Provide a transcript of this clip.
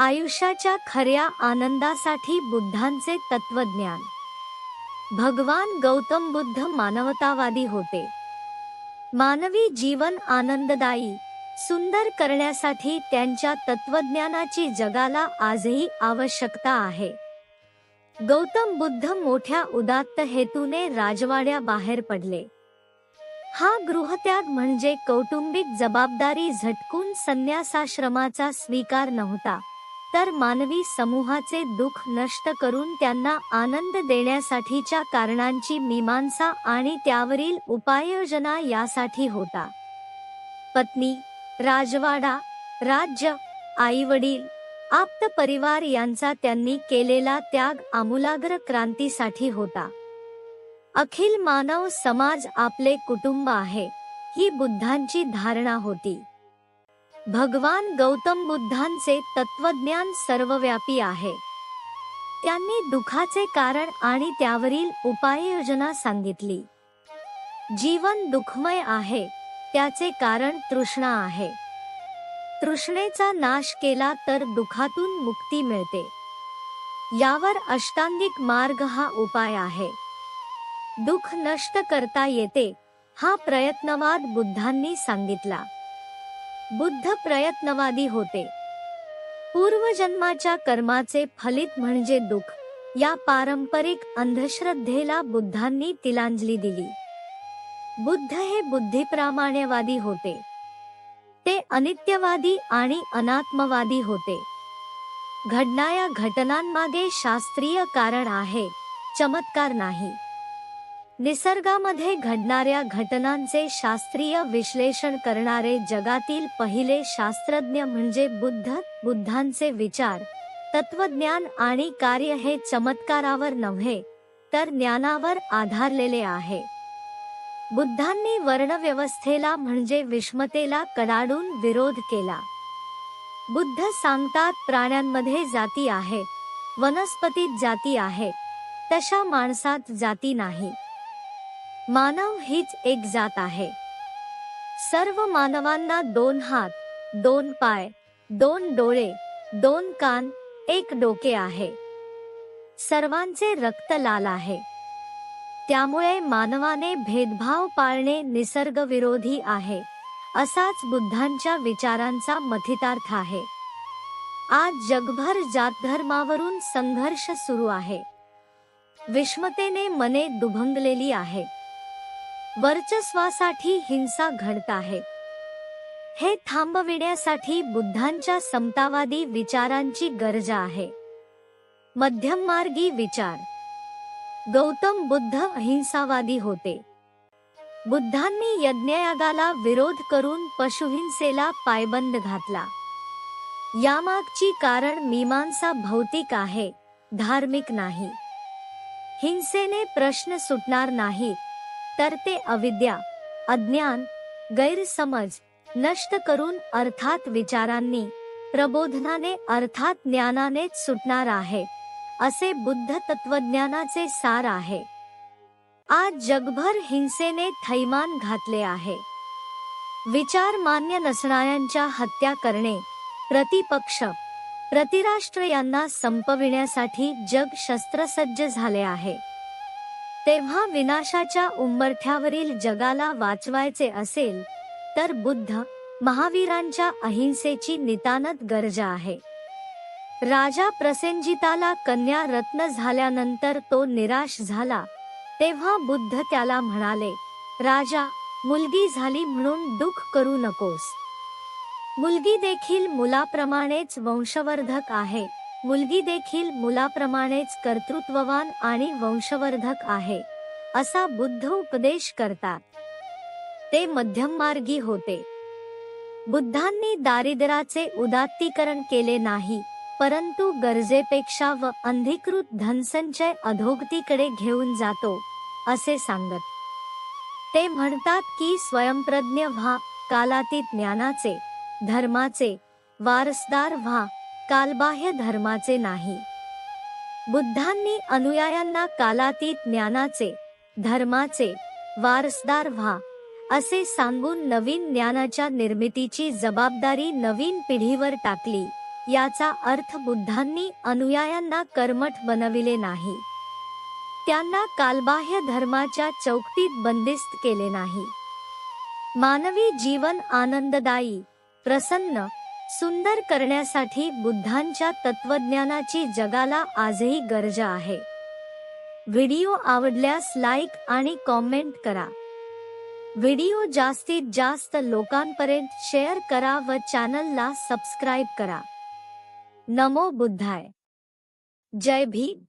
आयुष्याच्या खऱ्या आनंदासाठी बुद्धांचे तत्वज्ञान भगवान गौतम बुद्ध मानवतावादी होते. मानवी जीवन आनंददायी सुंदर करण्यासाठी त्यांच्या तत्वज्ञानाची जगाला आजही आवश्यकता आहे. गौतम बुद्ध मोठ्या उदात्त हेतूने राजवाड्या बाहेर पडले. हा गृहत्याग म्हणजे कौटुंबिक जबाबदारी झटकून संन्यासाश्रमाचा स्वीकार नव्हता. तर मानवी समूहाचे दुःख नष्ट करून त्यांना आनंद देण्यासाठीच्या कारणांची मीमांसा आणि त्यावरील उपाययोजना यासाठी होता. पत्नी राजवाडा राज्य आई वडील आप्त परिवार यांचा त्यांनी केलेला त्याग आमूलाग्र क्रांतीसाठी होता. अखिल मानव समाज आपले कुटुंब आहे ही बुद्धांची धारणा होती. भगवान गौतम बुद्धांचे तत्वज्ञान सर्वव्यापी आहे. त्यांनी दुखाचे कारण आणि त्यावरील उपाययोजना सांगितली. जीवन दुःखमय आहे त्याचे कारण तृष्णा आहे. तृष्णेचा नाश केला तर दुखातून मुक्ती मिळते. यावर अष्टांगिक मार्ग हा उपाय आहे. दुःख नष्ट करता येते हा प्रयत्नवाद बुद्धांनी सांगितला. बुद्ध प्रयत्नवादी होते. पूर्वजन्माच्या कर्माचे फलित म्हणजे दुःख. या पारंपरिक अंधश्रद्धेला बुद्धांनी तिलांजली दिली. बुद्ध हे बुद्धिप्रामाण्यवादी होते. ते अनित्यवादी आणि अनात्मवादी होते. घडणाऱ्या घटनांमागे शास्त्रीय कारण आहे चमत्कार नाही. निसर्गामध्ये घडणाऱ्या घटनांचे शास्त्रीय विश्लेषण करणारे जगातील पहिले शास्त्रज्ञ म्हणजे बुद्ध बुद्धांचे विचार तत्वज्ञान आणि कार्य हे चमत्कारावर नव्हे तर ज्ञानावर आधारलेले आहे. बुद्धांनी वर्णव्यवस्थेला म्हणजे विषमतेला कडाडून विरोध केला. बुद्ध सांगतात प्राण्यांमध्ये जाती आहे वनस्पतीत जाती आहे तशा माणसात जाती नाही. मानव हीच एक जात आहे. सर्व मानवांना दोन हात दोन पाय दोन डोळे दोन कान एक डोके आहे. सर्वांचे रक्त लाल आहे. त्यामुळे मानवाने भेदभाव पाळणे निसर्गविरोधी आहे असाच बुद्धांच्या विचारांचा मथितार्थ आहे. आज जगभर जातधर्मावरून संघर्ष सुरू आहे. विषमतेने मने दुभंगलेली आहे. वर्चस्वासाठी हिंसा घडत आहे. हे थांबविण्यासाठी बुद्धांच्या समतावादी विचारांची गरज आहे. मध्यममार्गी विचार. गौतम बुद्ध अहिंसावादी होते. बुद्धांनी यज्ञयागाला विरोध करून पशुहिंसेला पायबंद घातला. यामागची कारण मीमांसा भौतिक आहे धार्मिक नाही. हिंसेने प्रश्न सुटणार नाहीत तर ते अविद्या अज्ञान गैरसमज नष्ट करून अर्थात विचारांनी प्रबोधनाने अर्थात ज्ञानानेच सुटणार आहे असे बुद्ध तत्वज्ञानाचे सार आहे. आज जगभर हिंसेने थैमान घातले आहे. विचार मान्य नसणाऱ्यांच्या हत्या करणे प्रतिपक्ष प्रतिराष्ट्र यांना संपविण्यासाठी जग शस्त्रसज्ज झाले आहे. तेव्हा विनाशाच्या उंबरठ्यावरील जगाला वाचवायचे असेल तर बुद्ध महावीरांच्या अहिंसेची नितानत गरजा आहे. राजा प्रसेनजिताला कन्या रत्न झाल्यानंतर तो निराश झाला तेव्हा बुद्ध त्याला म्हणाले राजा मुलगी झाली म्हणून दुःख करू नकोस. मुलगी देखील मुलाप्रमाणेच वंशवर्धक आहे. मुलगी देखील मुलाप्रमाणेच कर्तृत्ववान आणि वंशवर्धक आहे असा बुद्ध उपदेश करतात. ते मध्यममार्गी होते. बुद्धांनी दारिद्र्याचे उदात्तीकरण केले नाही परंतु गरजेपेक्षा व अंधिकृत धनसंचय अधोगतीकडे घेऊन जातो असे सांगत. ते म्हणतात की स्वयंप्रज्ञ व्हा कालातीत ज्ञानाचे धर्माचे वारसदार व्हा कालबाह्य धर्माचे नाही. बुद्धांनी अनुयायांना कालातीत ज्ञानाचे धर्माचे वारसदार व्हा असे सांगून नवीन ज्ञानाच्या निर्मितीची जबाबदारी नवीन पिढीवर टाकली याचा अर्थ बुद्धांनी अनुयायांना कर्मठ बनविले नाही. त्यांना कालबाह्य धर्माच्या चौकटीत बंदिस्त केले नाही. मानवी जीवन आनंददायी प्रसन्न सुंदर करण्यासाठी बुद्धांच्या तत्वज्ञानाची जगाला आजही गरज आहे. व्हिडिओ आवडल्यास लाईक आणि कॉमेंट करा. व्हिडिओ जास्तीत जास्त लोकांपर्यंत शेअर करा व चॅनलला सबस्क्राईब करा. नमो बुद्धाय. जय भीम.